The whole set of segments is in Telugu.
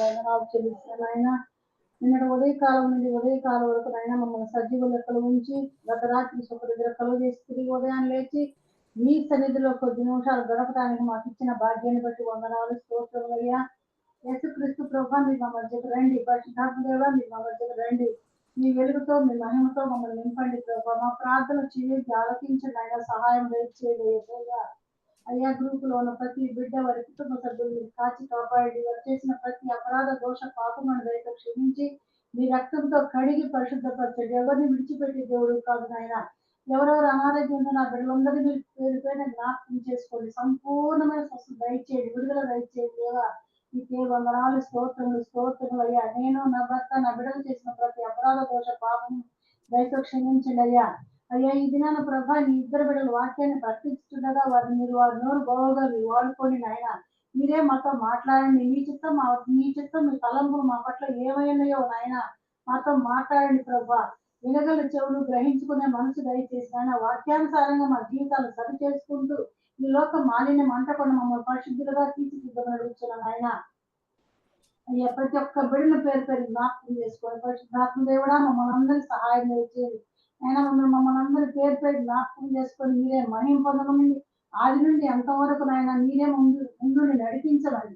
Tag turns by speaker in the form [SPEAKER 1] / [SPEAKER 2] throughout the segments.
[SPEAKER 1] వందనాలు ఉదయ ఆయన నిన్నటి ఉదయకాలం నుండి ఉదయకాలం వరకు ఆయన మమ్మల్ని సజీవ లెక్కలు ఉంచి గత రాత్రి సుఖ దగ్గర కలువ చేసి తిరిగి ఉదయాన్ని లేచి మీ సన్నిధిలో కొద్ది నిమిషాలు గడపడానికి మాకు ఇచ్చిన భాగ్యాన్ని బట్టి వందనాలు స్తోత్రములు అయ్యా. యేసుక్రీస్తు ప్రభా మీ మా మధ్యకు రండి. పరిశుద్ధాత్మదేవా మీ మా మధ్యకు రండి. మీ వెలుగుతో మీ మహిమతో మమ్మల్ని నింపండి ప్రభా. మా ప్రార్థన చేసి ఆలోచించండి ఆయన సహాయం దయచేయండి. యేసయ్యా. అయ్యా గ్రూప్లో ఉన్న ప్రతి బిడ్డ వారి కుటుంబ సభ్యులు కాచి కాపాడి వారు చేసిన ప్రతి అపరాధ దోష పాపమును దయతో క్షమించి మీ రక్తంతో కడిగి పరిశుద్ధపరచండి ఎవరిని విడిచిపెట్టి దేవుడు కాదు నాయన. ఎవరెవరు అనారోగ్యంలో నా బిడ్డలందరినీ మీరు పేరు పైన జ్ఞాపకం చేసుకోండి. సంపూర్ణమైన స్వస్థ దయచేయండి. విడుదల దయచేయండి. దేవా దేవ వందనాలు స్తోత్రములు స్తోత్రములు అయ్యా. నేను నా భర్త నా బిడ్డలు చేసిన ప్రతి అపరాధ దోష పాపము దయతో క్షమించండి అయ్యా. అయ్యా ఈ దినాన ప్రభా నీ ఇద్దరు బిడ్డలు వాక్యాన్ని ప్రకటిస్తుండగా వారిని మీరు వారి నోరు బాగుగా మీరు వాడుకోండి నాయన మీరే మాతో మాట్లాడండి. మీ చిత్తం మా మీ చిత్తం మీ తలంపు మా పట్ల ఏమైనాయో నాయన మాతో మాట్లాడండి ప్రభా. వినగల చెవులు గ్రహించుకునే మనసు దయచేసి ఆయన వాక్యానుసారంగా మా జీవితాలు సరి చేసుకుంటూ ఈ లోక మాలిన్యం అంటకుండా మమ్మల్ని పరిశుద్ధులుగా తీర్చిదిద్దమని అడుగుతున్నాను ఆయన అయ్యా ప్రతి ఒక్క బిడ్డల పేరు పేరు జ్ఞాపకం చేసుకోండి పరిశుద్ధాత్మ దేవుడా మమ్మల్ని అందరికీ సహాయం చేయండి. అయినా మమ్మల్ని మమ్మల్ని అందరి పేరు పేరు జ్ఞాపకం చేసుకొని మీరే మహిం పొందమని ఆది నుండి ఎంతవరకు నాయన మీరే ముందు ముందు నడిపించమని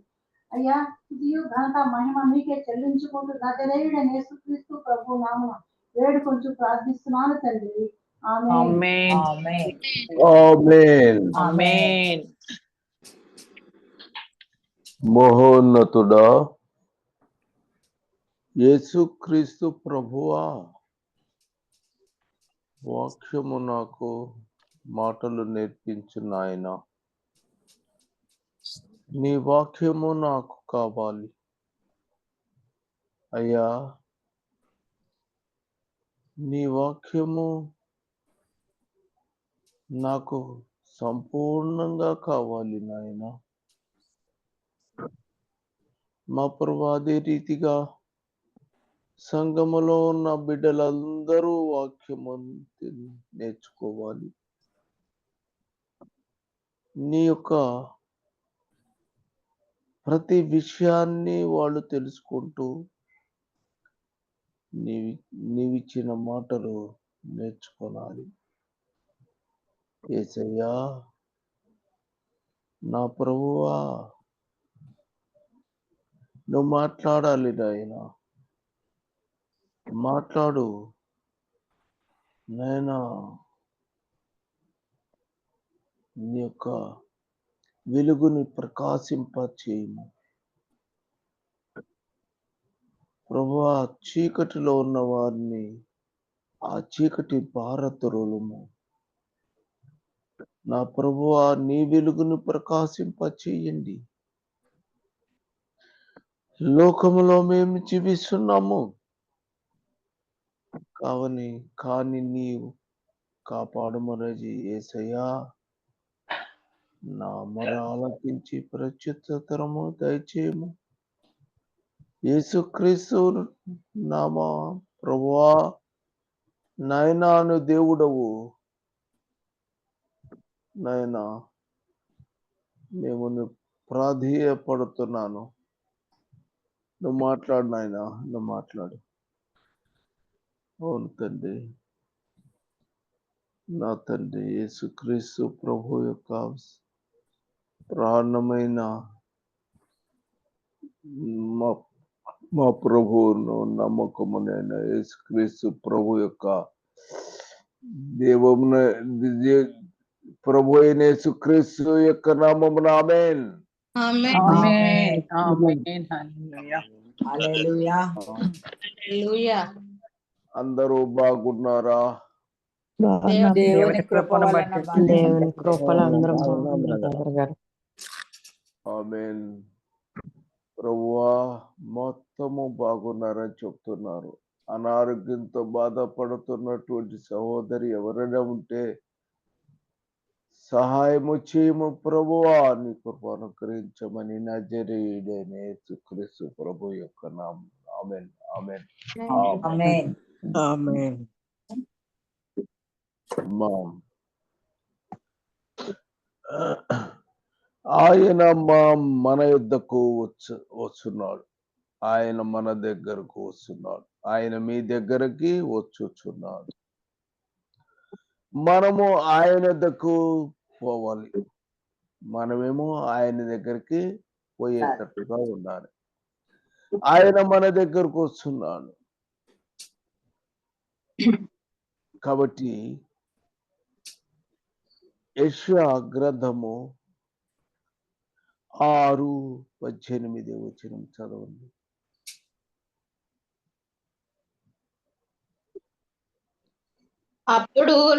[SPEAKER 1] అయ్యా స్థుతియు ఘనత మహిమ మీకే చెల్లించుకుంటూ నజరేయుడైన యేసుక్రీస్తు ప్రభు నామన వేడు కొంచెం ప్రార్థిస్తున్నాను తండ్రి. ఆమె
[SPEAKER 2] ఆమేన్.
[SPEAKER 3] ఆమేన్.
[SPEAKER 2] ఆమేన్.
[SPEAKER 3] మహోన్నతుడా యేసుక్రీస్తు ప్రభువా. వాక్యము నాకు మాటలు నేర్పించు నాయన. నీ వాక్యము నాకు కావాలి. అయ్యా నీ వాక్యము నాకు సంపూర్ణంగా కావాలి నాయనా. మా ప్రభు అదే రీతిగా సంఘములో ఉన్న బిడ్డలందరూ వాక్యము నేర్చుకోవాలి. నీ యొక్క ప్రతి విషయాన్ని వాళ్ళు తెలుసుకుంటూ నీవి నీవిచ్చిన మాటలు నేర్చుకోవాలి ఏసయ్యా నా ప్రభువా నువ్వు మాట్లాడాలి నాయన. మాట్లాడు. నాయనా నీ యొక్క వెలుగుని ప్రకాశింప చేయము ప్రభువా చీకటిలో ఉన్న వారిని ఆ చీకటి భారతరులము. నా ప్రభువా నీ వెలుగును ప్రకాశింప చేయండి లోకములో మేము జీవిస్తున్నాము. కావని కాని నీవు కాపాడమరజి ఏసయ్యా. నా మొర ఆలకించి ప్రత్యుత్తరము దయచేయము. యేసుక్రీస్తు నామా ప్రభువా నయనాను దేవుడవు. నాయనా మేము ప్రాధేయపడుతున్నాను. నువ్వు మాట్లాడు నాయనా నువ్వు మాట్లాడు. అవును తండ్రి నా తండ్రి యేసుక్రీస్తు ప్రభు యొక్క ప్రాణమైన మా మా ప్రభువును నమ్మకమునైన యేసుక్రీస్తు ప్రభు యొక్క దేవమున ప్రభు అయిన యేసుక్రీస్తు యొక్క నామమున ఆమేన్
[SPEAKER 2] ఆమేన్ ఆమేన్ హల్లెలూయా
[SPEAKER 4] హల్లెలూయా
[SPEAKER 3] అందరూ బాగున్నారా?
[SPEAKER 2] దేవుని కృపను బట్టి
[SPEAKER 5] దేవుని కృపలు అందరం బాగున్నాం బ్రదర్ గారు.
[SPEAKER 3] ఆమెన్. ప్రభువా మొత్తము బాగున్నారని చెప్తున్నారు. అనారోగ్యంతో బాధపడుతున్నటువంటి సహోదరి ఎవరైనా ఉంటే సహాయము చేయము ప్రభువా. నీ కృప అనుగ్రహించమని నజరీయుడైన యేసుక్రీస్తు ప్రభు యొక్క నామం. ఆమెన్. ఆమెన్.
[SPEAKER 2] ఆమేన్.
[SPEAKER 5] ఆమేన్
[SPEAKER 3] మా ఆయన మా మన యుద్ధకు వచ్చు వస్తున్నాడు. ఆయన మన దగ్గరకు వస్తున్నాడు. ఆయన మీ దగ్గరకి వచ్చుచున్నాడు మనము ఆయన దగ్గరకు పోవాలి. మనమేమో ఆయన దగ్గరికి పోయేటట్టుగా ఉండాలి. ఆయన మన దగ్గరకు వస్తున్నాడు. కాబట్టి యెషయా గ్రంథము ఆరు పద్దెనిమిది వచ్చిన చదవండి.
[SPEAKER 4] అప్పుడు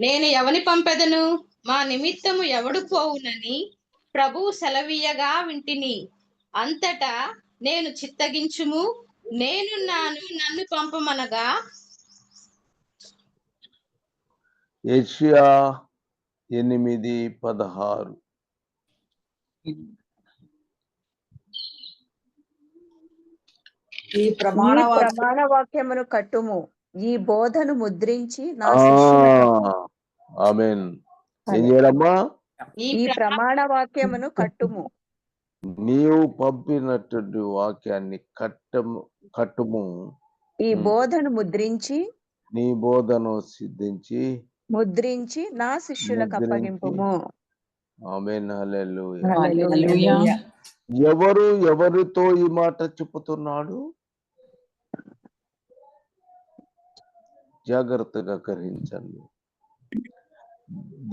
[SPEAKER 4] నేను ఎవని పంపెదను? మా నిమిత్తము ఎవడు పోవునని ప్రభువు సెలవీయగా వింటిని. అంతటా నేను చిత్తగించుము. నేనున్నాను నన్ను పంపమనగా
[SPEAKER 3] యెషయా ఎనిమిది పదహారు.
[SPEAKER 2] ఈ ప్రమాణ
[SPEAKER 6] ప్రమాణ వాక్యమును కట్టుము. ఈ బోధను ముద్రించి నా
[SPEAKER 3] ఆమేన్. ఏం చేయాలమ్మా?
[SPEAKER 4] ఈ
[SPEAKER 6] ప్రమాణ వాక్యమును కట్టుము.
[SPEAKER 3] నీవు పంపినటువంటి వాక్యాన్ని కట్టము కట్టుము.
[SPEAKER 6] ఈ. బోధను ముద్రించి
[SPEAKER 3] నీ బోధను సిద్ధించి
[SPEAKER 6] ముద్రించి నా శిష్యులకు
[SPEAKER 3] ముద్రించి.
[SPEAKER 6] అప్పగింపుము
[SPEAKER 3] ఆమేన్ హల్లెలూయా
[SPEAKER 6] హల్లెలూయా.
[SPEAKER 2] హల్లెలూయా.
[SPEAKER 3] ఎవరు ఎవరితో ఈ మాట చెప్పుతున్నాడు జాగ్రత్తగా గ్రహించండి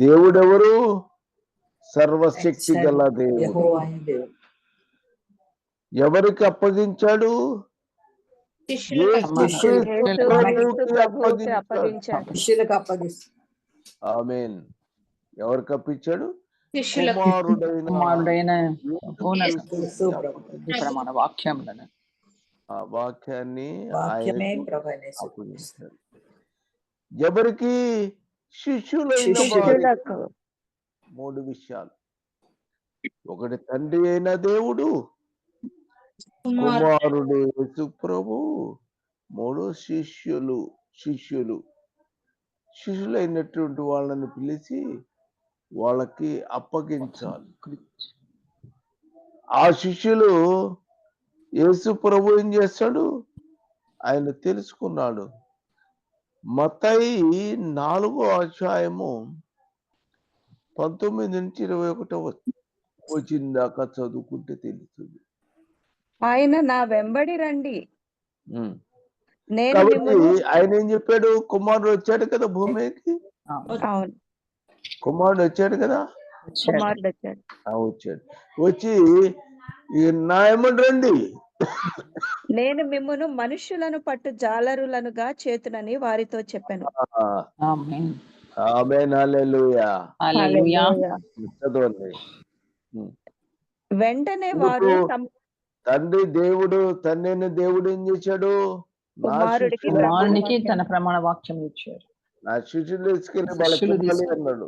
[SPEAKER 3] దేవుడెవరు సర్వశక్తి గల దేవుడు
[SPEAKER 2] యెహోవాయే దేవుడు.
[SPEAKER 3] ఎవరికి అప్పగించాడు అప్పగించాడు. ఆమేన్. ఎవరికి అప్పించాడు కుమారుడైన
[SPEAKER 2] వాక్యములను.
[SPEAKER 3] ఆ వాక్యాన్ని ఎవరికి? శిష్యులైన మూడు విషయాలు. ఒకటి తండ్రి అయిన దేవుడు.
[SPEAKER 4] కుమారు
[SPEAKER 3] కుమారుడు ప్రభు. మూడు శిష్యులు. శిష్యులు. శిష్యులైనటువంటి వాళ్ళని పిలిచి వాళ్ళకి అప్పగించాలి. ఆ శిష్యులు యేసు ప్రభు ఏం చేస్తాడు? ఆయన తెలుసుకున్నాడు. మతయి నాలుగో అధ్యాయము పంతొమ్మిది నుంచి ఇరవై ఒకటో వచ్చిందాకా చదువుకుంటే తెలుస్తుంది.
[SPEAKER 6] ఆయన నా వెంబడి రండి.
[SPEAKER 3] కాబట్టి ఆయన ఏం చెప్పాడు? కుమారుడు వచ్చాడు కదా భూమికి.
[SPEAKER 6] అవును.
[SPEAKER 3] కుమారుడు వచ్చాడు కదా?
[SPEAKER 6] కుమారుడు వచ్చాడు.
[SPEAKER 3] ఆ, వచ్చాడు. వచ్చి ఈ నాయమని రండి.
[SPEAKER 6] నేను మిమ్మును మనుష్యులను పట్టు జాలరులనుగా చేతునని వారితో చెప్పాను. వెంటనే వారు
[SPEAKER 3] తండ్రి దేవుడు తండ్రిని దేవుడు ఏం చేశాడు? నా
[SPEAKER 6] కుమారుడికి
[SPEAKER 2] తన ప్రమాణ వాక్యం ఇచ్చారు.
[SPEAKER 3] నా శిష్యులు తీసుకెళ్ళి
[SPEAKER 2] తీసుకెళ్ళి
[SPEAKER 3] అన్నాడు.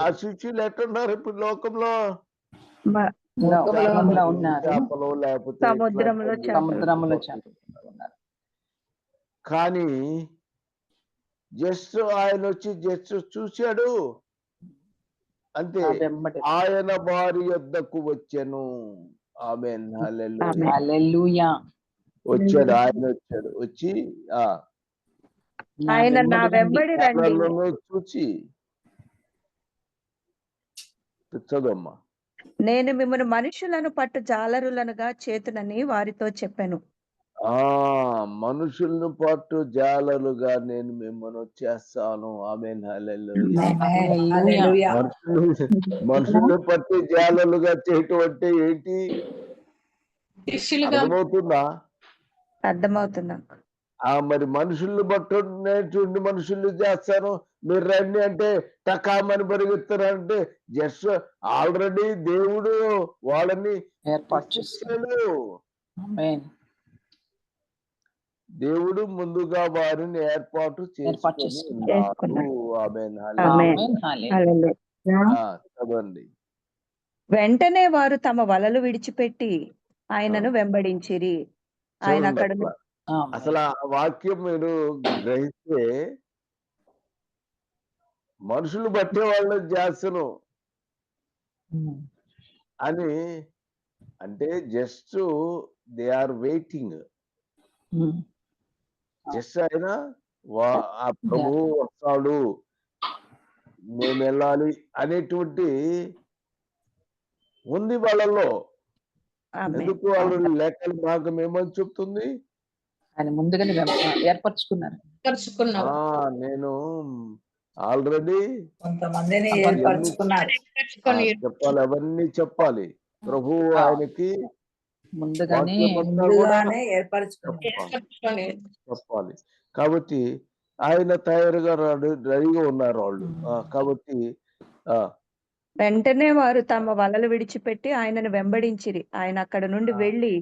[SPEAKER 3] ఆ శిష్యులు. ఎట్టున్నారు ఇప్పుడు లోకంలో? చేపలు లేకపోతే
[SPEAKER 6] సముద్రంలో
[SPEAKER 3] కానీ జస్ట్ ఆయన వచ్చి జస్ట్ చూశాడు. అంతే. ఆయన భార్య యొద్దకు వచ్చాను. ఆమె. వచ్చాడు ఆయన వచ్చాడు. వచ్చి ఆ
[SPEAKER 6] ఆయన నా
[SPEAKER 2] వెంబడి
[SPEAKER 6] రండి.
[SPEAKER 3] చూచి
[SPEAKER 6] నేను మిమ్మల్ని మనుషులను పట్టు జాలరులనుగా చేతునని వారితో చెప్పాను.
[SPEAKER 3] ఆ మనుషులను పాటు జాలలుగా నేను మిమ్మల్ని చేస్తాను ఆమె
[SPEAKER 2] ఆమేన్. హల్లెలూయా.
[SPEAKER 3] మనుషులు మనుషులు పట్టి జాలలుగా చేయటం అంటే ఏంటి? అర్థమవుతుందా?
[SPEAKER 6] అర్థమవుతుంది నాకు.
[SPEAKER 3] ఆ మరి మనుషుల్ని పట్టుకునేటువంటి మనుషుల్ని చేస్తాను మీరు రండి అంటే టకామని పరిగెత్తారంటే జస్ట్ ఆల్రెడీ దేవుడు వాళ్ళని
[SPEAKER 2] ఏర్పాటు చేస్తాడు.
[SPEAKER 3] దేవుడు ముందుగా వారిని ఏర్పాటు చదవండి
[SPEAKER 6] వెంటనే వారు తమ వలలు విడిచిపెట్టి ఆయనను వెంబడించిరి. ఆయన అక్కడ
[SPEAKER 3] అసలు. ఆ వాక్యం మీరు గ్రహిస్తే మనుషులు బట్టే వాళ్ళని చేస్తును
[SPEAKER 2] ఉమ్.
[SPEAKER 3] అని అంటే just they are waiting. Just ఆయన వా- ఆ ప్రభువు వస్తాడు మేము వెళ్ళాలి అనేటువంటి ఉంది వాళ్ళలో. ఎందుకు వాళ్ళు లేఖల భాగం ఏమని చెప్తుంది?
[SPEAKER 2] ఆయన ముందుగానే ఏర్పరచుకున్నారు.
[SPEAKER 3] నేను ఆల్రెడీ
[SPEAKER 7] కొంతమందిని ఏర్పరచుకున్నారు.
[SPEAKER 3] చెప్పాలి అవన్నీ చెప్పాలి. ప్రభు. ఆయనకి
[SPEAKER 2] ముందుగానే
[SPEAKER 3] చెప్పాలి. కాబట్టి ఆయన తయారుగా రెడీ- రెడీగా ఉన్నారు వాళ్ళు. కాబట్టి ఆ
[SPEAKER 6] వెంటనే వారు తమ వలలు విడిచిపెట్టి ఆయనను వెంబడించిరి. ఆయన అక్కడ నుండి
[SPEAKER 3] ఆ.
[SPEAKER 6] వెళ్ళి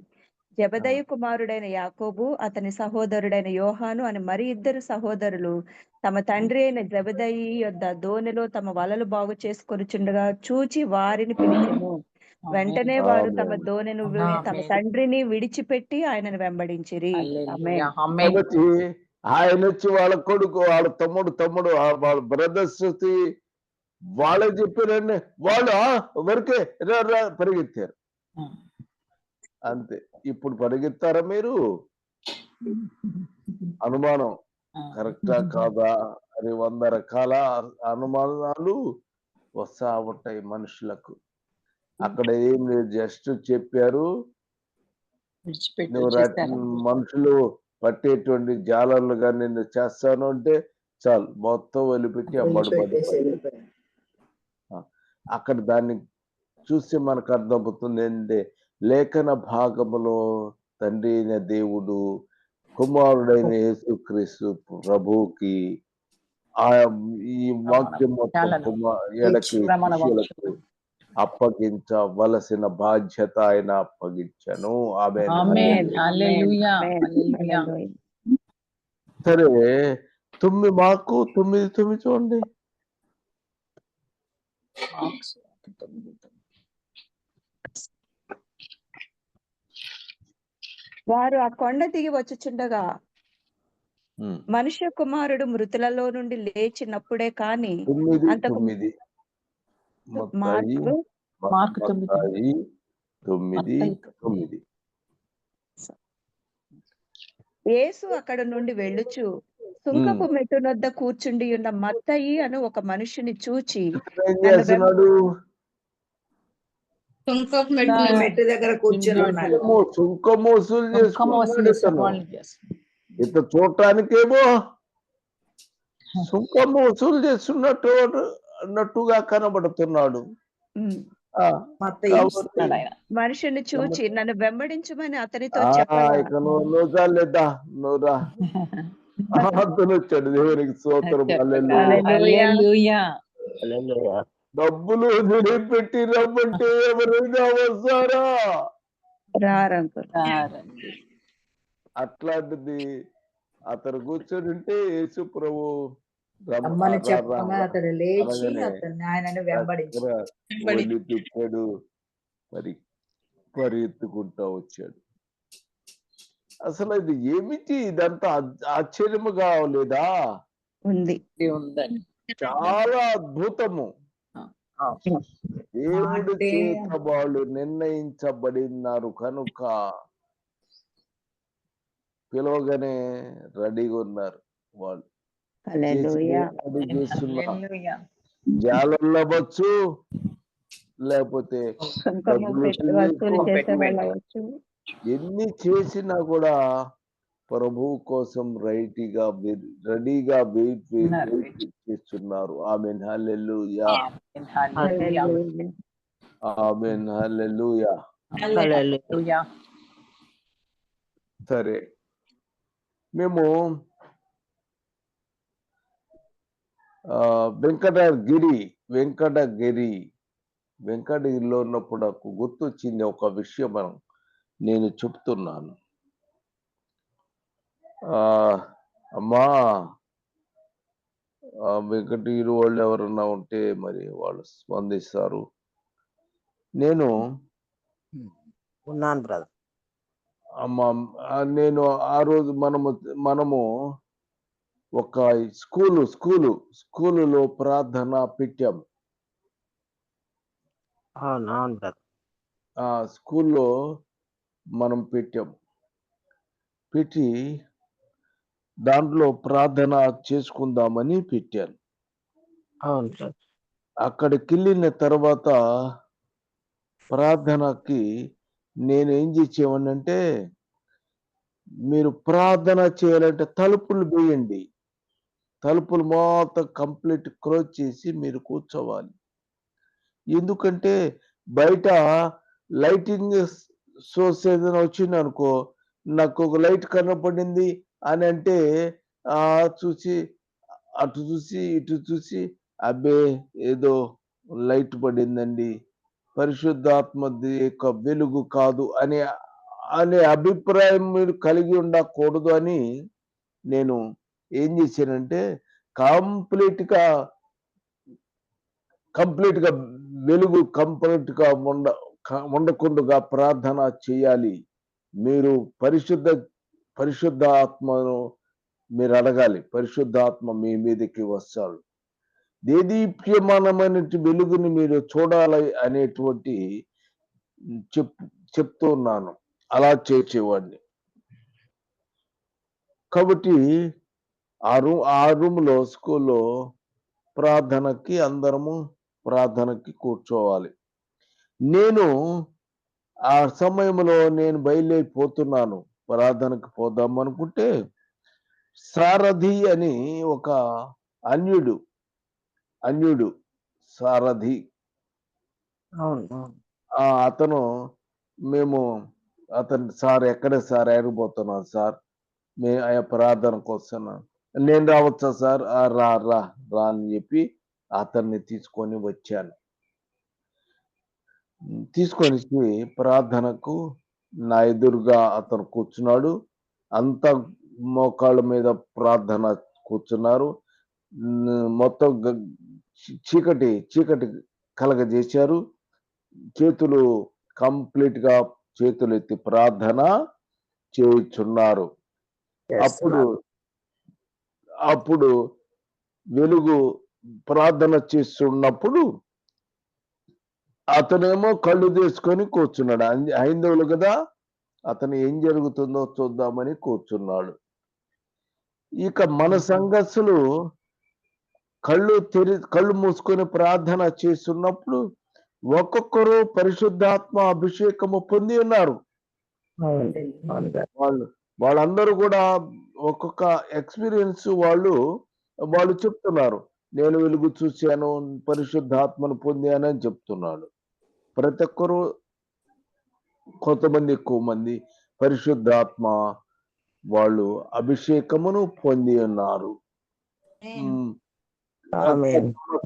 [SPEAKER 6] జబదయి కుమారుడైన యాకోబు అతని సహోదరుడైన యోహాను అని మరి ఇద్దరు సహోదరులు తమ తండ్రి అయిన జబదయి యొద్ద దోణిలో తమ వలలు బాగు చేసుకొనుచుండగా చూచి వారిని పిలిచెను. వెంటనే వారు తమ. దోణెను. తమ తండ్రిని విడిచిపెట్టి ఆయనను వెంబడించిరి.
[SPEAKER 3] ఆయన వచ్చి వాళ్ళ కొడుకు వాళ్ళ తమ్ముడు తమ్ముడు వాళ్ళ బ్రదర్స్ వాళ్ళే చెప్పారండి వాళ్ళు "ఆ, వరకే పరిగెత్తారు. అంతే. ఇప్పుడు పరిగెత్తారా మీరు? అనుమానం. కరెక్టా కాదా? అని వంద రకాల అనుమానాలు వస్తా ఉంటాయి మనుషులకు. అక్కడ ఏం లేదు జస్ట్ చెప్పారు. నువ్వు మనుషులు పట్టేటువంటి జాలర్లుగా నిన్ను చేస్తాను అంటే చాలు మొత్తం వదిలిపెట్టి అమ్మడు. అక్కడ దాన్ని చూస్తే మనకు అర్థమవుతుంది ఏంటంటే లేఖన భాగములో తండ్రి అయిన దేవుడు కుమారుడైన యేసుక్రీస్తు ప్రభువుకి ఆ ఈ వాక్యం మొత్తం
[SPEAKER 2] చాలా
[SPEAKER 3] కుమార్ వీళ్ళకి
[SPEAKER 2] ప్రమాణ వాక్యం.
[SPEAKER 3] శిష్యులకు అప్పగించవలసిన బాధ్యత ఆయన అప్పగించను ఆమె
[SPEAKER 2] ఆమేన్. హల్లెలూయా.
[SPEAKER 6] ఆమేన్.
[SPEAKER 2] హల్లెలూయా.
[SPEAKER 6] హల్లెలూయా.
[SPEAKER 3] సరే తొమ్మిది మాకు తొమ్మిది తొమ్మిది చూడండి.
[SPEAKER 6] వారు ఆ కొండ దిగి వచ్చుచుండగా. మనుష్య కుమారుడు మృతులలో నుండి లేచినప్పుడే కాని అంతకు మార్కు
[SPEAKER 2] తొమ్మిది.
[SPEAKER 3] తొమ్మిది తొమ్మిది
[SPEAKER 6] యేసు అక్కడ నుండి వెళ్ళుచు సుంకపు మెట్టునొద్ద కూర్చుండి ఉన్న మత్తయి అను ఒక మనుషుని చూచి
[SPEAKER 4] మెట్టు
[SPEAKER 7] మెట్టు దగ్గర కూర్చొని
[SPEAKER 3] సుంకము వసూలు చేసుకున్నాడు. ఇత చూడటానికేమో సుంకము వసూలు చేస్తున్నట్టు అన్నట్టుగా కనబడుతున్నాడు.
[SPEAKER 6] మనుషుని చూచి నన్ను వెంబడించమని అతనితో
[SPEAKER 3] ఆ, అతను వచ్చాడు. దేవునికి స్తోత్రం. హల్లెలూయా.
[SPEAKER 6] హల్లెలూయా.
[SPEAKER 2] హల్లెలూయా.
[SPEAKER 3] డబ్బులు పెట్టి రమ్మంటే ఎవరైనా వస్తారా. అట్లాంటిది అతను కూర్చొని ఉంటే యేసు ప్రభు రమ్మ-
[SPEAKER 7] రమ్మని చెప్పగా అతడు లేచి ఆయనను
[SPEAKER 3] మరి పరిగెత్తుకుంటా వచ్చాడు. అసలు ఇది ఏమిటి? ఇదంతా ఆశ్చ- ఆశ్చర్యముగా లేదా?
[SPEAKER 6] ఉంది.
[SPEAKER 2] ఉందండి.
[SPEAKER 3] చాలా అద్భుతము. దేవుడి చేత వాళ్ళు నిర్ణయించబడినారు కనుక పిలవగానే రెడీగా ఉన్నారు వాళ్ళు. అవ్వచ్చు లేకపోతే ఎన్ని చేసినా కూడా ప్రభు కోసం రైటీగా రెడీగా వెయిట్. వెయిట్ చేస్తున్నారు. ఆమె హల్లెలూయా.
[SPEAKER 2] హల్లెలూయా.
[SPEAKER 3] సరే. మేము వెంకటగిరి వెంకటగిరి వెంకటగిరిలో ఉన్నప్పుడు నాకు గుర్తొచ్చింది ఒక విషయం మనం. నేను చెప్తున్నాను అమ్మా! ఆ, వెంకటగిరి వాళ్ళు ఎవరన్నా ఉంటే మరి వాళ్ళు స్పందిస్తారు. నేను
[SPEAKER 5] ఉన్నాను బ్రదర్.
[SPEAKER 3] అమ్మ నేను ఆ రోజు మనము మనము ఒక స్కూలు స్కూలు స్కూలులో ప్రార్థన పెట్టాం
[SPEAKER 5] అవును అవును బ్రదర్.
[SPEAKER 3] ఆ స్కూల్లో మనం పెట్టాం. పెట్టి దాంట్లో ప్రార్థన చేసుకుందామని పెట్టాను.
[SPEAKER 5] అవును సార్.
[SPEAKER 3] అక్కడికి వెళ్ళిన తర్వాత ప్రార్థనకి నేను ఏం చేసేవాడిని అంటే మీరు ప్రార్థన చేయాలంటే తలుపులు వేయండి. తలుపులు మొత్తం కంప్లీట్ క్లోజ్ చేసి మీరు కూర్చోవాలి. ఎందుకంటే బయట లైటింగ్ సోర్స్ ఏదైనా వచ్చింది అనుకో నాకు ఒక లైట్ కనపడింది అని అంటే ఆ చూసి అటు చూసి ఇటు చూసి అబ్బే ఏదో లైట్ పడిందండి. పరిశుద్ధాత్మ యొక్క వెలుగు కాదు అనే అనే అభిప్రాయం మీరు కలిగి ఉండకూడదు అని నేను ఏం చేశానంటే కంప్లీట్గా కంప్లీట్గా వెలుగు కంప్లీట్గా ఉండ ఉండకుండుగా ఉండకుండా ప్రార్థన చేయాలి. మీరు పరిశుద్ధ పరిశుద్ధ ఆత్మను మీరు అడగాలి. పరిశుద్ధాత్మ మీ మీదకి వస్తాడు. దేదీప్యమానమైన వెలుగుని మీరు చూడాలి అనేటువంటి చెప్ చెప్తూ ఉన్నాను. అలా చేసేవాడిని. కాబట్టి ఆ రూమ్ ఆ రూమ్లో స్కూల్లో ప్రార్థనకి అందరము ప్రార్థనకి కూర్చోవాలి. నేను ఆ సమయంలో నేను బయలుదేరిపోతున్నాను. ప్రార్థనకు పోదాం అనుకుంటే సారథి అని ఒక అన్యుడు అన్యుడు సారథి.
[SPEAKER 5] అవును అవును.
[SPEAKER 3] ఆ అతను మేము అతను సార్ ఎక్కడ సార్? ఎరగబోతున్నాను సార్. మే ఆ ప్రార్థనకు వస్తున్నాను నేను రావచ్చా సార్? "ఆ, రా రా రా అని చెప్పి అతన్ని తీసుకొని వచ్చాను. తీసుకొని ప్రార్థనకు నా ఎదురుగా అతను కూర్చున్నాడు. అంత మోకాళ్ళ మీద ప్రార్థన కూర్చున్నారు. మొత్తం చీకటి చీకటి కలగజేశారు. చేతులు కంప్లీట్గా చేతులు ఎత్తి ప్రార్థన చేయుచున్నారు. అప్పుడు అప్పుడు వెలుగు ప్రార్థన చేస్తున్నప్పుడు అతనేమో కళ్ళు తీసుకొని కూర్చున్నాడు. హైంద- హైందవులు కదా అతను ఏం జరుగుతుందో చూద్దామని కూర్చున్నాడు. ఇక మన సంఘస్సులు కళ్ళు తెరి కళ్ళు మూసుకొని ప్రార్థన చేస్తున్నప్పుడు ఒక్కొక్కరు పరిశుద్ధాత్మ అభిషేకము పొంది ఉన్నారు. వాళ్ళు వాళ్ళందరూ కూడా ఒక్కొక్క ఎక్స్పీరియన్స్ వాళ్ళు వాళ్ళు చెప్తున్నారు. నేను వెలుగు చూశాను పరిశుద్ధాత్మను పొందాను అని చెప్తున్నాడు. ప్రతి ఒక్కరు కొంతమంది ఎక్కువ మంది పరిశుద్ధాత్మ వాళ్ళు అభిషేకమును పొంది ఉన్నారు.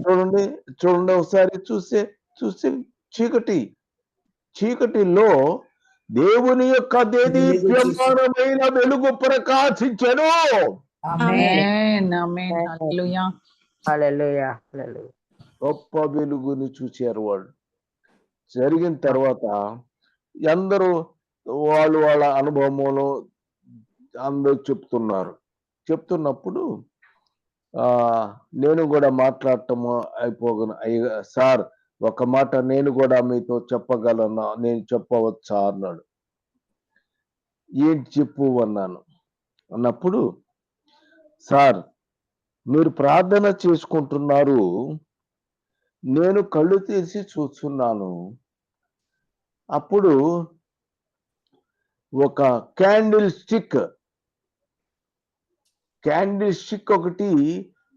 [SPEAKER 3] చూడండి చూడండి ఒకసారి చూస్తే చూస్తే చీకటి. చీకటిలో దేవుని యొక్క దేదీప్యమానమైన వెలుగు ప్రకాశించను. గొప్ప వెలుగుని చూశారు వాళ్ళు. జరిగిన తర్వాత అందరూ వాళ్ళు వాళ్ళ అనుభవములు అందరూ చెప్తున్నారు. చెప్తున్నప్పుడు నేను కూడా మాట్లాడటము అయిపోగను. అయ్య సార్ ఒక మాట నేను కూడా మీతో చెప్పగలను నేను చెప్పవచ్చా అన్నాడు. ఏంటి చెప్పు అన్నాను. అన్నప్పుడు సార్ మీరు ప్రార్థన చేసుకుంటున్నారు నేను కళ్ళు తెరిచి చూస్తున్నాను. అప్పుడు ఒక క్యాండిల్ స్టిక్ క్యాండిల్ స్టిక్ ఒకటి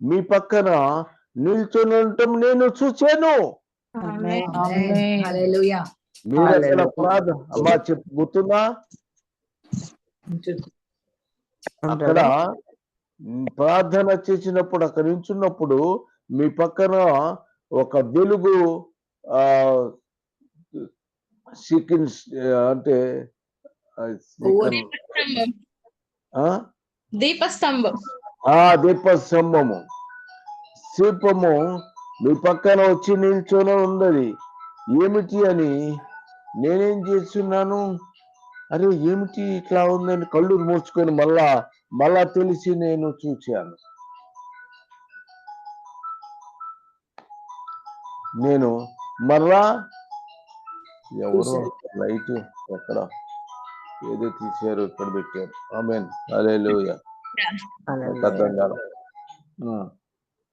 [SPEAKER 3] మీ పక్కన నిల్చొని ఉండటం నేను.
[SPEAKER 7] హల్లెలూయా.
[SPEAKER 3] మీరు అమ్మా చెప్పు గుర్తుందా? అక్కడ ప్రార్థన చేసినప్పుడు అక్కడ నిల్చున్నప్పుడు మీ పక్కన ఒక వెలుగు సీకిన్స్ అంటే
[SPEAKER 4] దీపస్తంభం
[SPEAKER 3] ఆ?
[SPEAKER 4] దీపస్తంభం.
[SPEAKER 3] ఆ దీప స్తంభము శిల్పము మీ పక్కన వచ్చి నిల్చొని ఉన్నది. ఏమిటి అని నేనేం చేస్తున్నాను? అరే ఏమిటి ఇట్లా ఉందని కళ్ళు మూసుకొని మళ్ళా మళ్ళా తెలిసి నేను చూశాను నేను మళ్ళా ఎవరు. లైట్ ఎక్కడ ఏదో తీశారు ఇక్కడ పెట్టారు. ఆమెన్. హల్లెలూయా. నాకు అర్థం కాదు.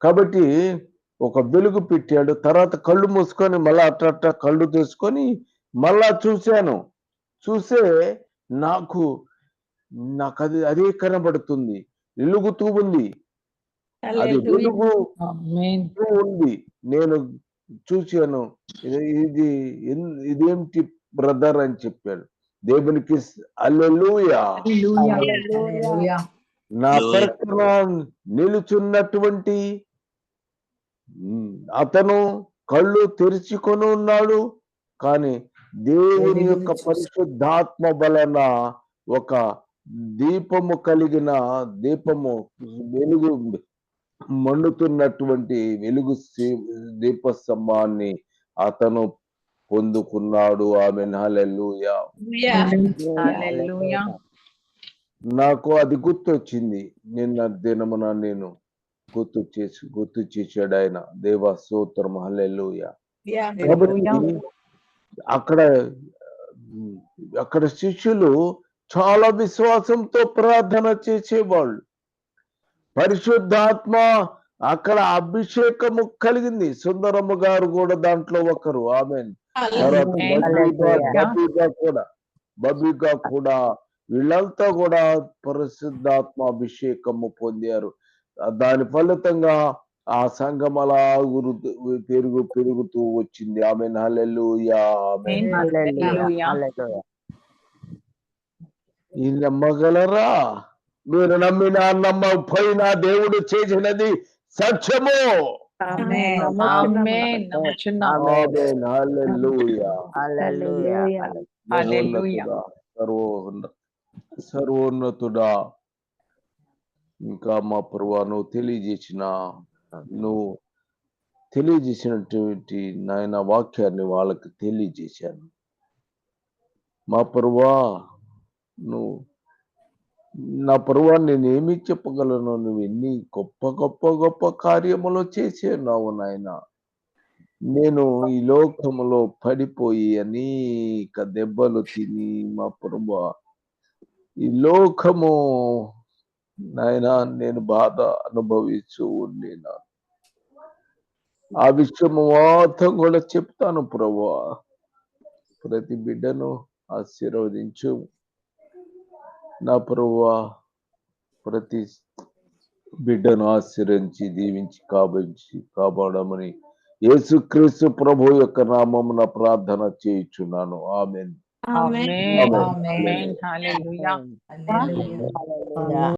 [SPEAKER 3] కాబట్టి ఒక వెలుగు పెట్టాడు తర్వాత కళ్ళు మూసుకొని మళ్ళా అట్ట అట్ట కళ్ళు తీసుకొని మళ్ళా చూశాను. చూసే నాకు నాకు అది అదే కనబడుతుంది. వెలుగుతూ ఉంది. అది వెలుగు
[SPEAKER 2] ఆమేన్.
[SPEAKER 3] ఉంది. నేను చూశాను. ఇది- ఇదేంటి బ్రదర్ అని చెప్పాడు. దేవునికి అల్లెలుయా
[SPEAKER 2] హల్లెలూయా.
[SPEAKER 7] హల్లెలూయా.
[SPEAKER 3] నా ప్రక్కన నిలుచున్నటువంటి అతను కళ్ళు తెరుచుకొని ఉన్నాడు. కానీ దేవుని యొక్క పరిశుద్ధాత్మ వలన ఒక దీపము కలిగిన దీపము వెలుగు మండుతున్నటువంటి వెలుగు దీపస్తంభాన్ని అతను పొందుకున్నాడు. ఆమె హల్లెలూయా.
[SPEAKER 2] హల్లెలూయా.
[SPEAKER 3] నాకు అది గుర్తొచ్చింది. నిన్న దినమున నేను గుర్తు చేసి గుర్తు చేశాడు ఆయన. దేవా స్తోత్రం. హల్లెలూయా. కాబట్టి అక్కడ అక్కడ శిష్యులు చాలా విశ్వాసంతో ప్రార్థన చేసేవాళ్ళు. పరిశుద్ధాత్మ అక్కడ అభిషేకము కలిగింది. సుందరమ్మ గారు కూడా దాంట్లో ఒకరు. ఆమె కూడా బబిగా కూడా వీళ్ళంతా కూడా పరిశుద్ధాత్మ అభిషేకము పొందారు. దాని ఫలితంగా ఆ సంఘం అలా గురు- పెరుగు పెరుగుతూ వచ్చింది. ఆమె హల్లెలూయా. ఆమెన్. మీరు నమ్మిన నమ్మకపోయినా దేవుడు చేసినది సత్యము.
[SPEAKER 7] ఆమేన్.
[SPEAKER 2] ఆమేన్. నమ్ముచున్నాము.
[SPEAKER 3] ఆమేన్. హల్లెలూయా.
[SPEAKER 5] హల్లెలూయా.
[SPEAKER 2] హల్లెలూయా.
[SPEAKER 3] సర్వోన్నతుడా, సర్వోన్న సర్వోన్నతుడా. ఇంకా మా ప్రభా నువ్వు తెలియజేసిన నువ్వు తెలియజేసినటువంటి నాయన వాక్యాన్ని వాళ్ళకి తెలియజేశాను. మా పరువా నువ్వు నా పరువా నేను ఏమి చెప్పగలను? నువ్వు ఎన్ని గొప్ప గొప్ప గొప్ప కార్యములు చేసేనావు నాయన. నేను ఈ లోకములో పడిపోయి అనేక దెబ్బలు తిని మా ప్రభు ఈ లోకము నాయన నేను బాధ అనుభవిస్తూ ఉండినా. ఆ విషయం మాత్రం కూడా చెప్తాను ప్రభు ప్రతి బిడ్డను ఆశీర్వదించు. నా ప్రభువా ప్రతి బిడ్డను ఆశ్రయించి దీవించి కాపాడించి కాపాడమని యేసుక్రీస్తు ప్రభు యొక్క నామమున ప్రార్థన చేయుచున్నాను. ఆమెన్.